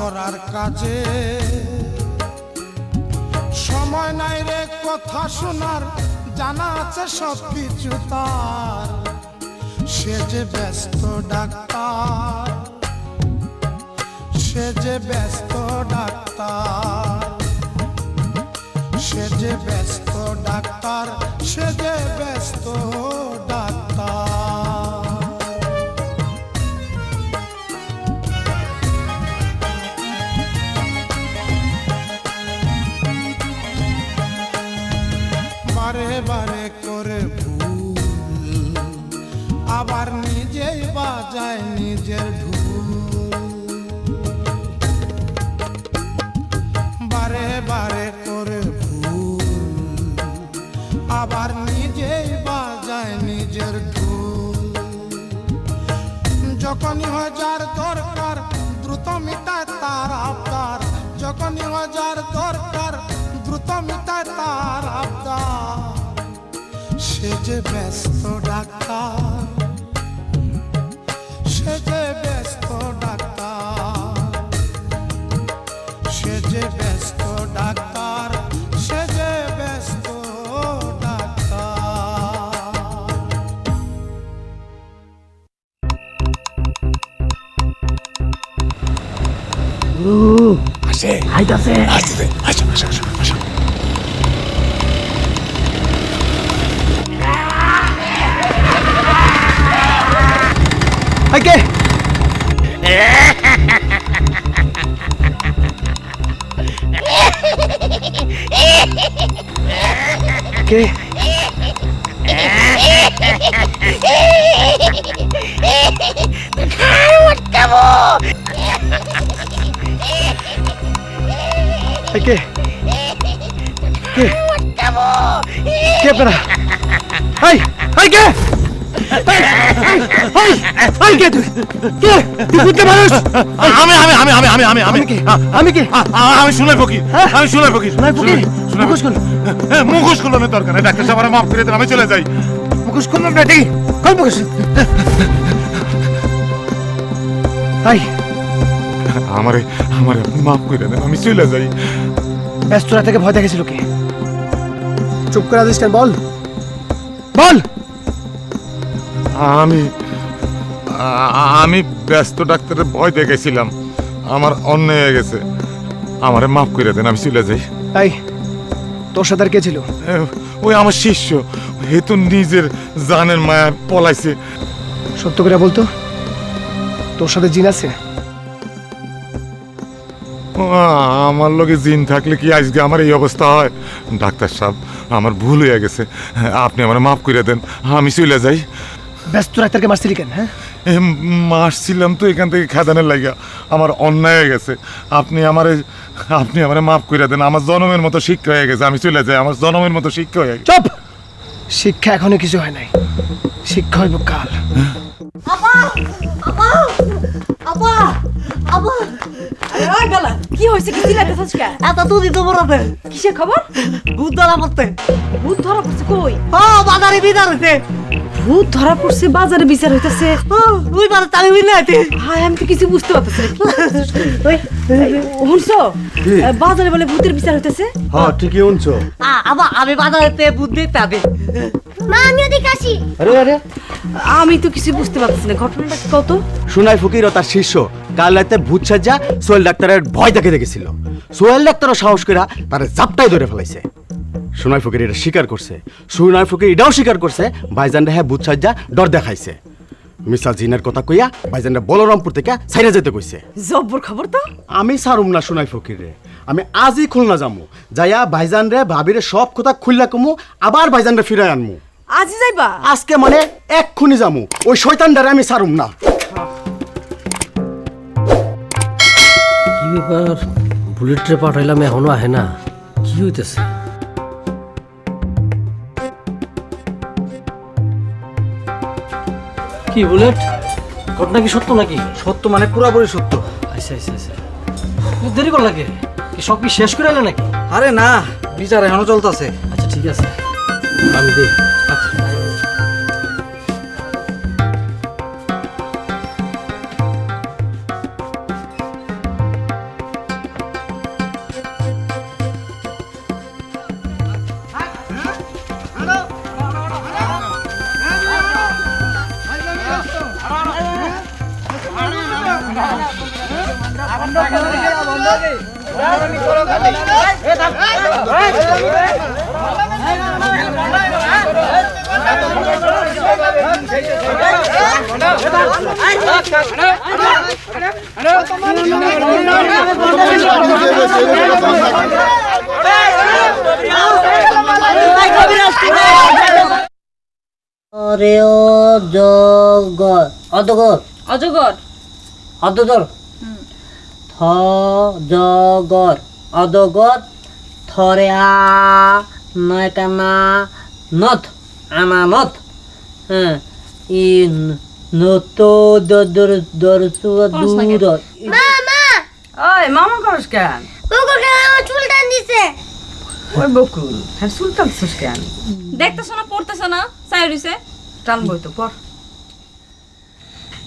করার কাজে সময় নাই রে কথা শোনার, জানা আছে সব কিছু তার। সে যে ব্যস্ত ডাক্তার, সে যে ব্যস্ত ডাক্তার, সে যে ব্যস্ত ডাক্তার, সে যে ব্যস্ত ডাক্তার। যে ব্যস্ত ডাক্তার সে যে ব্যস্ত ডাক্তার সে যে ব্যস্ত ডাক্তার সে যে ব্যস্ত ডাক্তার। আসে। আইতাছে আসতে আসো আসো আসো আসো। അയ്ക്കേ അയ്ക്കേ അയ്ക്കേ അയ്ക്കേ അയ്ക്കേ പറ ഐ അയ്ക്കേ আমি হ্যাঁ? মুখোশ দরকার ডাক্তার সাহেব মাফ করে দেন আমি চলে যাই মুখোশ মুখোশ আমারে মাফ করে দেন আমি চলে যাই ব্যস্তরা থেকে ভয় দেখেছিল কে চুপ করে আছিস কেন বল বল আমি আমি ব্যস্ত ডাক্তারের ভয় দেখেছিলাম আমার অন্যায় হয়ে গেছে। আমারে মাফ করে দেন আমি চলে যাই। তাই তোর সাথে আর কে ছিল? ওই আমার শিষ্য। হেতু নিজের জানের মায়া পলাইছে। সত্য করে বলতো তোর সাথে জিন আছে? আমার লগে জিন থাকলে কি আজকে আমার এই অবস্থা হয়? ডাক্তার সাহেব আমার ভুল হয়ে গেছে। আপনি আমার মাফ করে দেন আমি চলে যাই। ব্যস্ত ডাক্তারকে মারছিলি কেন হ্যাঁ? এ, মাসছিলাম তো এখান থেকে খাদানের লাগিয়া আমার অন্যায় হয়ে গেছে। আপনি আমারে আপনি আমারে মাফ করে দেন। আমার জনমের মতো শিক্ষা হয়ে গেছে। আমি চলে যাই। আমার জনমের মতো শিক্ষা হয়ে গেছে। চুপ! শিক্ষা এখনও কিছু হয় নাই। শিক্ষা হইব কাল। আপা! আপা! আপা! আপা! আরে ওই বেলা কি হয়েছে কি চিল্লাইতেছিস কে এত তুই দিতে বলতে কিসের খবর? ভূত ধরা পড়তে। ভূত ধরা পড়ছে কই? ও বাজারে বিদার হইতে ভূত ধরা পড়ছে বাজারে বিচার হইতাছে। ও তুই বারে তালি হইলে আইতে। হায় আমি তো কিছু বুঝতে পারতেছি না। ওই শুনছো? বাজারে বলে ভূতের বিচার হইতাছে। হ্যাঁ ঠিকই শুনছো। আবা আমি বাজারেতে ভূত হবে মা আমি ওদিকে আসি। আরে আরে। আমি তো কিছু বুঝতে পারতেছি না। ঘটনাটা কত সুনাই ফকির ও তার শিষ্য কাল রাতে ভূত সাজ্জা সোহেল ডাক্তারের ভয় দেখে দেখেছিল। সোহেল ডাক্তারও সাহস করে তার জাপটাই ধরে ফেলাইছে। সুনাই ফকির এটা স্বীকার করছে। সুনাই ফকির এটাও স্বীকার করছে ভাইজানরা হ্যাঁ ভূত সাজ্জা ডর দেখাইছে। মিসা জিনের কথা কইয়া ভাইজানরা বলরামপুর থেকে সাইরা যেতে কইছে। জব্বর খবর তো? আমি সারুম না সোনাই ফকির রে আমি আজই খুলনা যামু যাইয়া ভাইজান রে ভাবিরে সব কথা খুললা কমু আবার ভাইজান রে ফিরাই আনমু। আজই যাইবা? আজকে মানে এক্ষুনি যামু ওই শয়তানটারে আমি সারুম না। কি ব্যাপার? বুলেটে পাঠাইলাম এখনও আহে না। কি হইতেছে? কি বুলেট? ঘটনা কি সত্য নাকি? সত্য মানে পুরাপুরি সত্য। আচ্ছা আচ্ছা আচ্ছা। দেরি কর লাগে কি সব কি শেষ করে এলে নাকি? আরে না বিচার এখনও চলতেছে। আচ্ছা ঠিক আছে। আমি দিই। অরে অজগর। অজগর। অজগর। অজগর। থ জগর অজগর থরে আ নয় কানা নথ আনানত হ্যাঁ ই নত দর দর দূর। মামা! ওই মামা করস কেন? বকুল কেন আমার চুল টান দিছে। ওই বকুল হ্যাঁ কেন? দেখতেছো না পড়তেছো না? রইছে। টানবই তো পর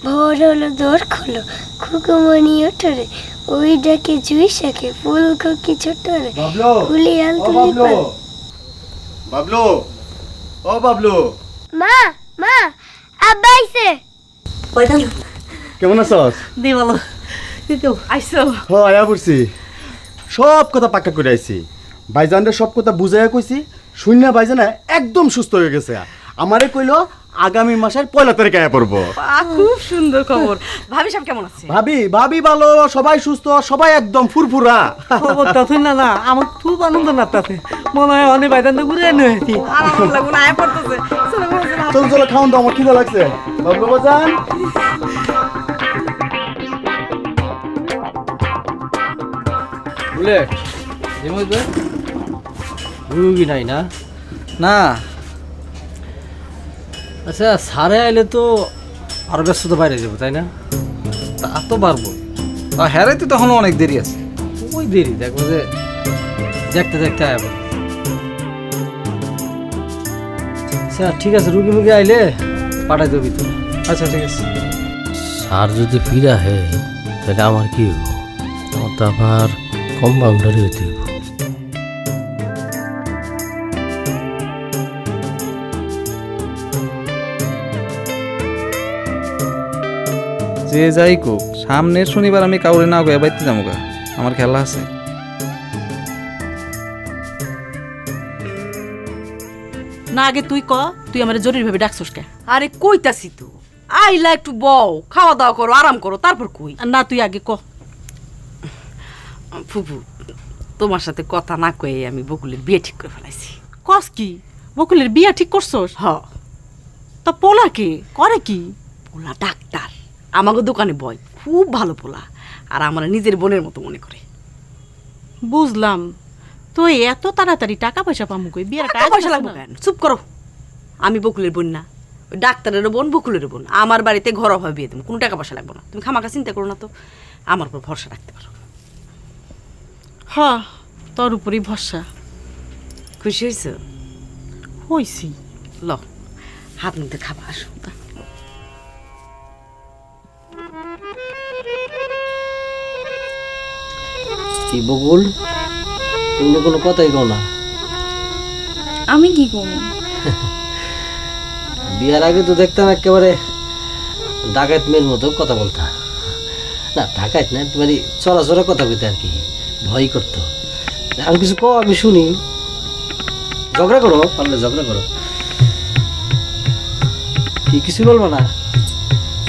ভোর হলো দোর খোলো খুকুমনি ওঠরে। ওই ডাকে জুই শাকে ফুল খকি ছোটরে। বাবলু ফুলি আল ও তুলি বাবলু। বাবলু ও বাবলু। মা মা আব্বা আইছে। কেমন আছস? দি বলো দিতে আইসো। হ আয়া পড়ছি। সব কথা পাক্কা করে আইছি। ভাইজানরে সব কথা বুঝাইয়া কইছি শূন্য ভাইজানা একদম সুস্থ হয়ে গেছে। আমারে কইলো আগামী মাসের পয়লা তারিখে আয়া পড়ব। খুব সুন্দর খবর। ভাবি সাহেব কেমন আছে? ভাবি ভাবি ভালো সবাই সুস্থ সবাই একদম ফুরফুরা। খবর তাতে না না আমার খুব আনন্দ না তাতে। মনে হয় অনেক বাইদান ঘুরে এনে হয়েছি। পড়তেছে। চলো চলো। খাওন তো আমার খিদে লাগছে। বাবলু বাজান বুলেট নাই না? না। আচ্ছা সারে আইলে তো আরও ব্যস্ততা বাইরে যাব তাই না? তা তো পারব হ্যাঁ তো তখন অনেক দেরি আছে। ওই দেরি দেখব যে দেখতে দেখতে আয় আচ্ছা ঠিক আছে রুগী মুগি আইলে পাঠাই দেবি তো আচ্ছা ঠিক আছে। সার যদি ফিরা হে তাহলে আমার কি হইব? আমার তো আবার কম্পাউন্ডারই হইতে যে যাই কোক সামনের শনিবার আমি কাউরে না গয়া বাইতে যাব গা। আমার খেলা আছে। না আগে তুই ক তুই আমার জরুরি ভাবে ডাকছস কে? আরে কইতাছি তো আইলা একটু বও খাওয়া দাওয়া করো আরাম করো তারপর কই? না তুই আগে ক। ফুফু তোমার সাথে কথা না কয়ে আমি বকুলের বিয়ে ঠিক করে ফেলাইছি। কস কি? বকুলের বিয়ে ঠিক করছস? হ। তা পোলা কে? করে কি? পোলা ডাক্তার। আমাকে দোকানে বয় খুব ভালো পোলা আর আমার নিজের বোনের মতো মনে করে। বুঝলাম। তো এত তাড়াতাড়ি টাকা পয়সা পামু কই? বিয়ের টাকা পয়সা লাগবে কেন? চুপ করো। আমি বকুলের বোন না। ওই ডাক্তারেরও বোন বকুলের বোন। আমার বাড়িতে ঘর অভাবে বিয়ে দেবো কোনো টাকা পয়সা লাগবে না। তুমি খামাকা চিন্তা করো না তো। আমার উপর ভরসা রাখতে পারো। হ তোর উপরই ভরসা। খুশি হয়েছে হইছি। ল হাত মুখে খাবা আসো কি বকুল? তুমি তো কোনো কথাই কও না। আমি কি করব বিয়ার আগে তো দেখতাম একেবারে ডাকাত মেয়ের মতো কথা বলতা। না ডাকাত না মানে চলাচলা কথা কইতে আর কি ভয় করতো। আর কিছু কো আমি শুনি। ঝগড়া করো পারলে ঝগড়া করো। কি কিছু বলব না?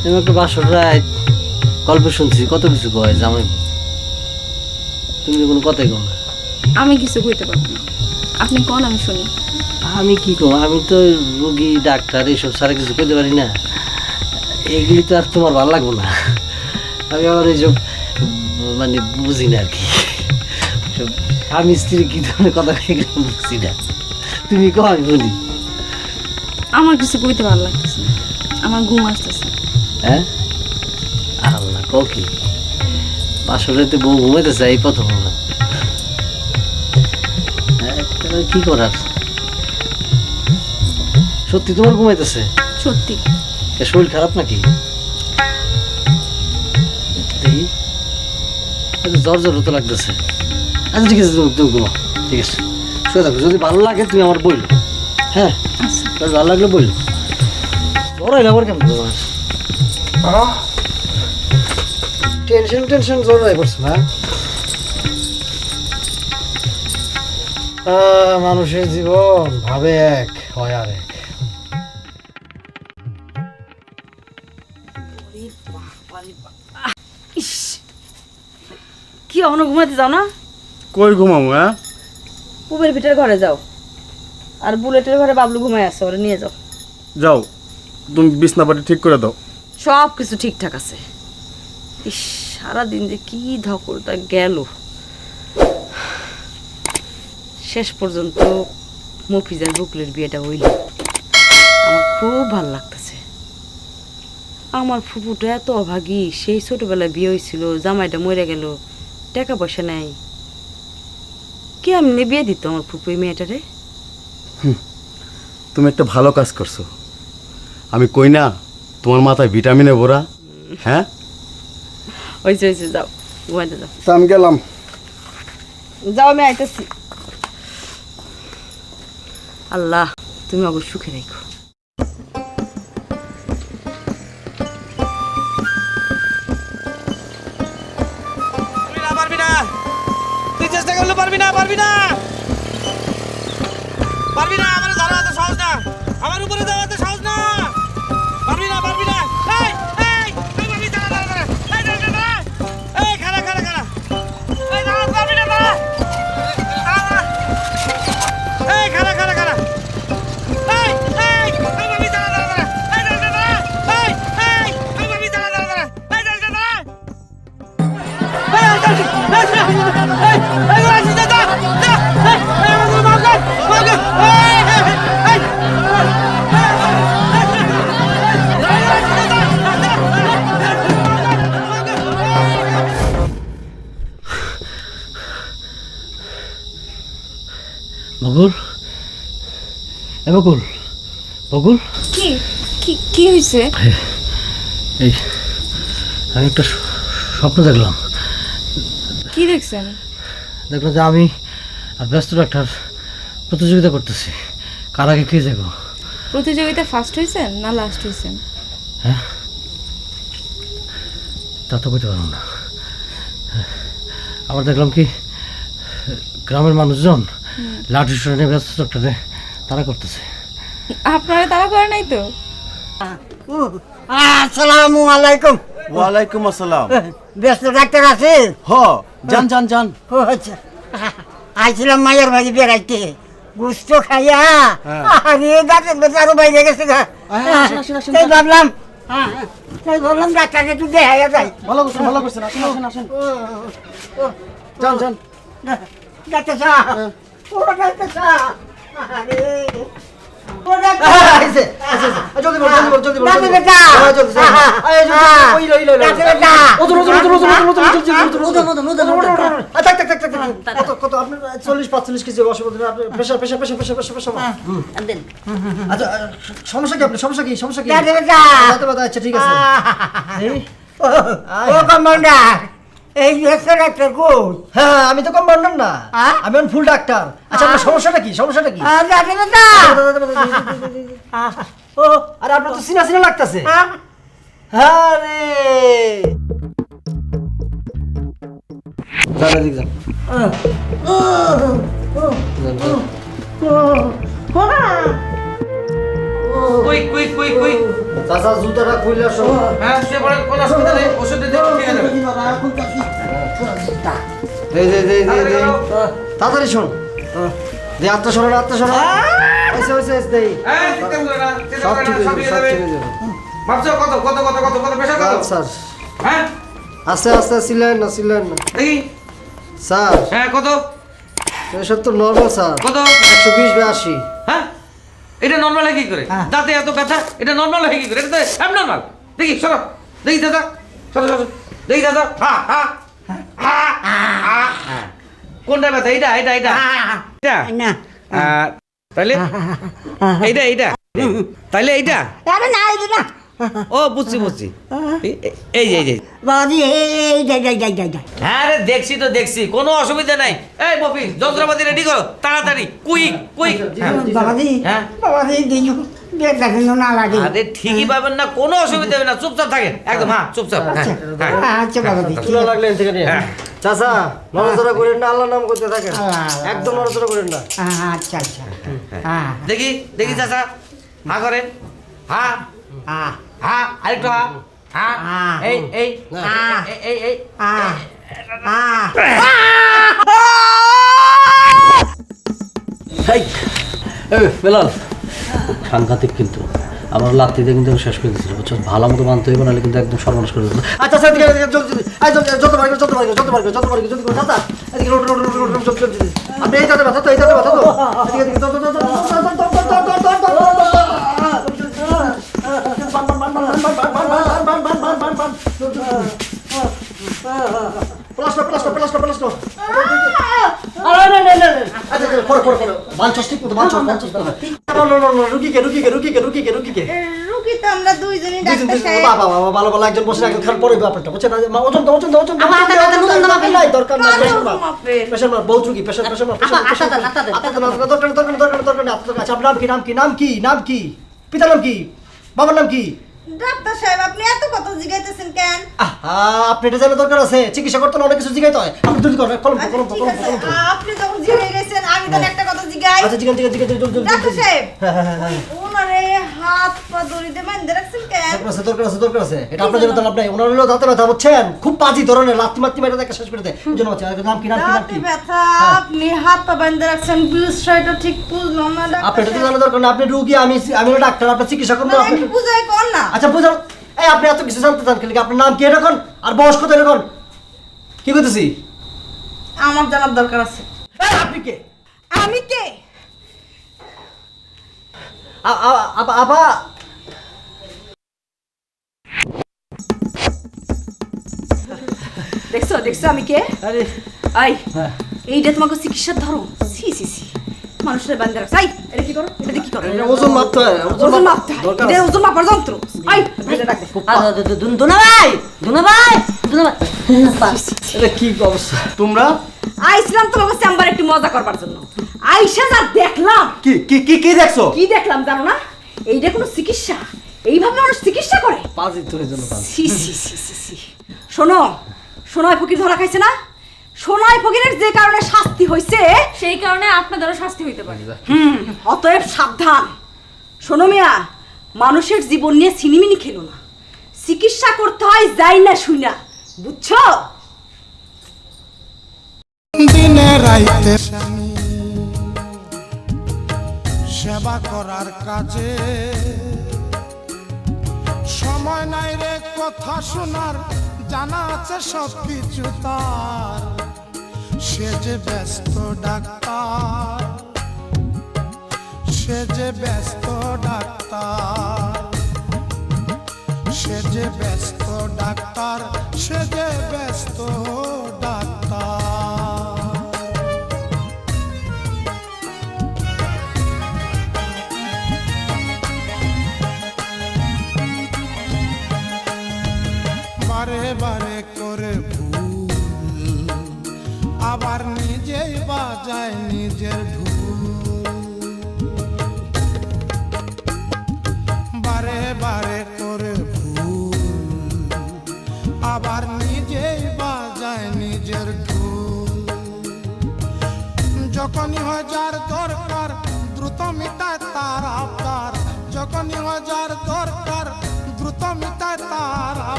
তুমি একটা বাসর রাত গল্প শুনছি কত কিছু কয় জামাই? তুমি তো কোনো কথাই কো না? আমি কিছু কইতে পারব না। আপনি কোন আমি শুনি। আমি কি কম? আমি তো রুগী ডাক্তার এইসব সারা কিছু করতে পারি না। এগুলি তো আর তোমার ভালো লাগবো না। আমি আবার এইসব মানে বুঝি না আর কি। আমি স্ত্রী কি ধরনের কথা এগুলো বুঝছি না। তুমি কো আমি বলি। আমার কিছু কইতে ভালো লাগতেছে না। আমার ঘুম আসতেছে। হ্যাঁ? বাসরাতে বউ ঘুমাইতেছে এই প্রথম হলো। হ্যাঁ, কি করার? সত্যি তোমার ঘুমাইতেছে? সত্যি। শরীর খারাপ নাকি? জ্বর জ্বর তো লাগতেছে। আচ্ছা ঠিক আছে তুমি ঘুমাও। ঠিক আছে। শুয়ে থাকো। যদি ভালো লাগে তুমি আমার বইলো। হ্যাঁ? ভালো লাগলে বইলো। জ্বর হইলে আবার কেমন তোমার টেনশন টেনশন হয়ে পড়ছে না। মানুষের জীবন ভাবে এক হয় আর এক। কি অহনো ঘুমাতে যাও না? কই ঘুমাবো হ্যাঁ? পুবের ভিতরে ঘরে যাও। আর বুলেটের ঘরে বাবলু ঘুমায় আছে ওরা নিয়ে যাও। যাও। তুমি বিছনাপাটি ঠিক করে দাও। সব কিছু ঠিকঠাক আছে। সারাদিন যে কি ধকলটা গেল। শেষ পর্যন্ত মফিজার বকুলের বিয়েটা হইল। আমার খুব ভালো লাগতেছে। আমার ফুপুটা এত অভাগী, সেই ছোটবেলায় বিয়ে হয়েছিল, জামাইটা মরে গেল, টাকা পয়সা নেই। কেমনি বিয়ে দিত আমার ফুপু এই মেয়েটারে? তুমি একটা ভালো কাজ করছ। আমি কই না, তোমার মাথায় ভিটামিনে ভরা হ্যাঁ? হয়েছে হয়েছে যাও ঘুমাইতে যাও। তা আমি গেলাম যাও আমি আইতেছি। আল্লাহ তুমি অবশ্য সুখে রাখো পারবি না। তুই চেষ্টা করলে পারবি না পারবি না। পারবি না আমার ধরা এত সহজ না। আমার উপরে দেওয়া এত বকুল? এ বকুল বকুল? কি কি কি হয়েছে এই আমি একটা স্বপ্ন দেখলাম। কি দেখছেন? দেখলাম যে আমি আর ব্যস্ত ডাক্তার প্রতিযোগিতা করতেছি। কার আগে কে যাব প্রতিযোগিতায় ফার্স্ট হয়েছেন না লাস্ট হয়েছেন হ্যাঁ। তা তো করতে পারব না। আবার দেখলাম কি গ্রামের মানুষজন লাঠি নিয়ে ব্যস্ত ডাক্তারে তারা করতেছে। আপনারা তারা করে নাই তো? আসসালামু আলাইকুম। ওয়ালাইকুম আসসালাম। ব্যস্ত ডাক্তার আছে হ। যান যান যান। ও আচ্ছা। আইছিলাম মায়ের বাড়ি বেড়াইতে। গুস্ত খাইয়া। আরে গাছের বেঁচে আরও বাইরে গেছে গা। তাই ভাবলাম হ্যাঁ, তাই ভাবলাম ডাক্তারকে একটু দেখা যায় ভালো করছেন ভালো করছেন আসেন আসেন আসেন। যান যান। ডাক্তার সাহেব ও ডাক্তার সাহেব আরে সমস্যা কি আপনার সমস্যা কি সমস্যা কি আচ্ছা আচ্ছা ঠিক আছে ও কমান্ডার এই ব্যস্ত ডাক্তার কই হ্যাঁ হ্যাঁ, আমি তো কম বান্ডার না হ্যাঁ? আমি এখন ফুল ডাক্তার আচ্ছা আপনার সমস্যাটা কি সমস্যাটা কি ও আরে আপনার তো সিনা সিনা লাগতেছে আরে যান এদিক যান কুইক কুইক কুইক কুইক চাচা জুতাটা খুলে আসো হ্যাঁ সে কোনো নেই ওষুধ দিতে ঠিক আছে। দে দে দে দে দে। তাড়াতাড়ি শোন। দে আত্মা সরণ আত্মা সরণ ওইসে ওইসে দে হ্যাঁ চিন্তা করো না চিন্তা সব ঠিক সব ভাবছ কত কত কত কত কত প্রেশার কত? আচ্ছা হ্যাঁ? আস্তে আস্তে সিলেন না সিলেন না। দেখি। স্যার। হ্যাঁ কত? এসব তো নর্মাল স্যার। কত? একশো বিশ বা আশি। এটা নর্মাল হয় কি করে? হ্যাঁ। দাঁতে এত ব্যথা এটা নর্মাল হয় কি করে? এটা তো অ্যাবনর্মাল দেখি সর। দেখি দাদা। সর সর দেখি দাদা। হা হা। কোনটা ব্যথা? এটা এটা এটা এটা না। তাহলে এইটা এইটা। তাহলে এইটা? আরে না এইটা না। ও বুঝছি বুঝছি। এই- এই- এই যে এই যে। বাবাজি এই যাই যাই যাই যাই যাই হ্যাঁ রে দেখছি তো দেখছি। কোনো অসুবিধা নাই। এই মফিজ যন্ত্রপাতি রেডি করো। তাড়াতাড়ি কুইক কুইক বাবাজি হ্যাঁ। বাবাজি দিনু। লাগে। আরে ঠিকই পাবেন না কোনো অসুবিধা হবে না। চুপচাপ থাকেন। একদম হ্যাঁ চুপচাপ। হ্যাঁ, হ্যাঁ। আচ্ছা বাবাজি চুলা লাগলে এখান থেকে নিয়ে হ্যাঁ। চাচা নড়াচড়া করেন না আল্লাহ নাম করতে থাকেন। একদম নড়াচড়া করেন না। আচ্ছা আচ্ছা। হ্যাঁ। দেখি দেখি চাচা। হা করেন। হ্যাঁ হ্যাঁ। হ্যাঁ আরেকটু হা। এই এই। এই, এই এই এই। বেলাল সাংঘাতিক কিন্তু। আমার লাত্তিতে কিন্তু শেষ করে দিচ্ছিল বুঝছ? ভালো মতো মানতে হইব নাহলে কিন্তু একদম সর্বনাশ করে দিত আচ্ছা স্যার জলদি এই জলদি যত পারবে যত পারবে যত পারবে যত পারবে জলদি করে চাচা এদিকে রোড রোড রোড রোড জলদি জলদি। আপনি এই দাদা ব্যথা তো এই দাদা ব্যথা তো। এদিকে এদিকে করো করো করো মানছস ঠিক মতো মানছস মানছস না না না না রুগীকে রুগীকে রুগীকে রুগীকে রুগীকে রুগী তো আমরা দুইজনই দুইজন দুইজন বাবা বাবা ভালো ভালো একজন বসে একজন খারাপ পরে ব্যাপারটা বুঝছেন মা ওজন দাও ওজন দাও ওজন দাও আমার হাতে হাতে নতুন দাম নাই দরকার নাই প্রেশার মার মাপেন। প্রেশার বহুত রুগী প্রেশার প্রেশার মার আটা দেন, আটা দেন। আটা দেন দরকার দরকার দরকার দরকার নেই আপনার কাছে আপনার নাম কি নাম কি নাম কি নাম কি পিতার নাম কি বাবার নাম কি ডাক্তার সাহেব আপনি এত কথা জিগাইতেছেন কেন? আহা, আপনি এটা জানা দরকার আছে। চিকিৎসা করতে অনেক কিছু জিগাইতে হয়। আপনি জলদি করেন কলম আচ্ছা, কলম কলম কলম আপনি যখন জিগাই গেছেন আমি তাহলে একটা কথা জিগাই। আচ্ছা জিগান জিগান জিগান জলদি জলদি ডাক্তার সাহেব হ্যাঁ হ্যাঁ হ্যাঁ। ওনারে হাত পা দড়িতে বাঁধতে রাখছেন কেন? দরকার আছে দরকার আছে দরকার আছে। এটা আপনার জন্য তো লাভ নাই। ওনার হলো দাঁতে ব্যথা বুঝছেন? খুব পাজি ধরনের লাত্তি মাত্তি মেরে দেখে শেষ করে দেয়। ওই জন্য হচ্ছে নাম কি নাম কি নাম কি? ব্যথা আপনি হাত পা বাঁধতে রাখছেন বিষয়টা ঠিক বুঝলাম না ডাক্তার এটা তো জানার দরকার না। আপনি রুগী আমি আমি ডাক্তার আপনার চিকিৎসা করব আপনি বুঝাই কর না। আচ্ছা বুঝান। এই আপনি এত কিছু জানতে চান আপনার নাম কি? এরকম আর বয়স কত এরকম কি করতেছি? আমার জানার দরকার আছে। আপনি কে? আমি কে? আবা দেখছ দেখছ আমি কে? আরে। আই হ্যাঁ। এইটা তোমাকে চিকিৎসার ধরো সি সি সি মানুষের বান্ধে রাখছে আই এটা কি করো? এটা কি করো? ওজন মাপতে হয় ওজন মাপতে হয়। এটা। ওজন মাপার যন্ত্র। আই এটা রাখ দে। দুনা ভাই দুনা ভাই দুনা ভাই। এটা কি অবস্থা? তোমরা? আইছিলাম তোমাকে চেম্বার একটু মজা করবার জন্য। আইসা যা দেখলাম। কি কি কি কি দেখছ? কি দেখলাম জানো না? এইটা কোনো চিকিৎসা। এইভাবে মানুষ চিকিৎসা করে? পাজি তো এই জন্য সি সি সি সি সি শোনো সোনাই ফকির ধরা খাইছে না? সোনাই ফকিরের যে কারণে শাস্তি হয়েছে সেই কারণে আপনাদেরও শাস্তি হইতে পারে। হুম অতএব সাবধান। শোনো মিয়া মানুষের জীবন নিয়ে সিনিমিনি খেলো না। চিকিৎসা করতে হয় যাই না শুই না। বুঝছ? দিনে রাইতে সেবা করার কাজে। সময় নাই রে কথা শোনার, জানা আছে সব কিছু তার। সে যে ব্যস্ত ডাক্তার, সে যে ব্যস্ত ডাক্তার। সে যে ব্যস্ত ডাক্তার, সে যে ব্যস্ত ডাক্তার।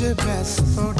your best. for